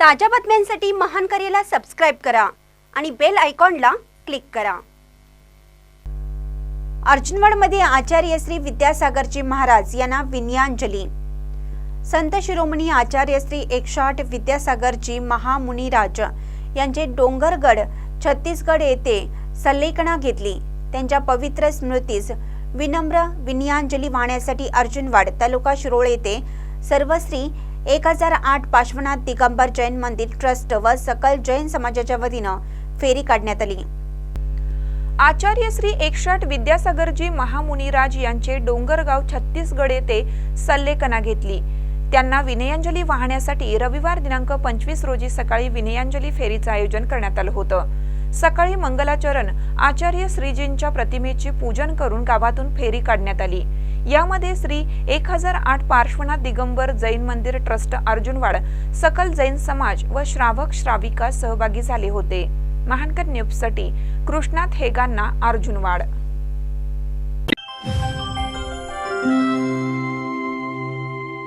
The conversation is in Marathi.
ताज्या बातम्यांसाठी महान करेला सबस्क्राईब करा आणि बेल आयकॉनला क्लिक करा. अर्जुनवाडमध्ये आचार्य श्री विद्यासागरजी महाराज यांना विनयांजली. संत शिरोमणी आचार्य श्री एकशे विद्यासागरजी महामुनिराज यांचे डोंगरगड छत्तीसगड येथे सल्लेखना घेतली. त्यांच्या पवित्र स्मृतीस विनम्र विनयांजली वाहण्यासाठी अर्जुनवाड तालुका शिरोळ येथे सर्वश्री एक हजार आठ पार्श्वनाथ दिगंबर जैन मंदिर ट्रस्ट व सकल जैन समाजाच्या वतीनं फेरी काढण्यात आली. आचार्य श्री एकषट विद्यासागरजी महामुनिराज यांचे डोंगरगाव छत्तीसगड येथे सल्लेखना घेतली. त्यांना विनयांजली वाहण्यासाठी रविवार दिनांक पंचवीस रोजी सकाळी विनयांजली फेरीचं आयोजन करण्यात आलं होतं. सकाळी मंगलाचरण आचार्य श्रीजींच्या प्रतिमेचे पूजन करून गावातून फेरी काढण्यात आली. यामध्ये श्री एक हजार आठ पार्श्वनाथ दिगंबर जैन मंदिर ट्रस्ट अर्जुनवाड सकल जैन समाज व श्रावक श्राविका सहभागी झाले होते. महानकर न्यूजसाठी कृष्णात हेगांना अर्जुनवाड.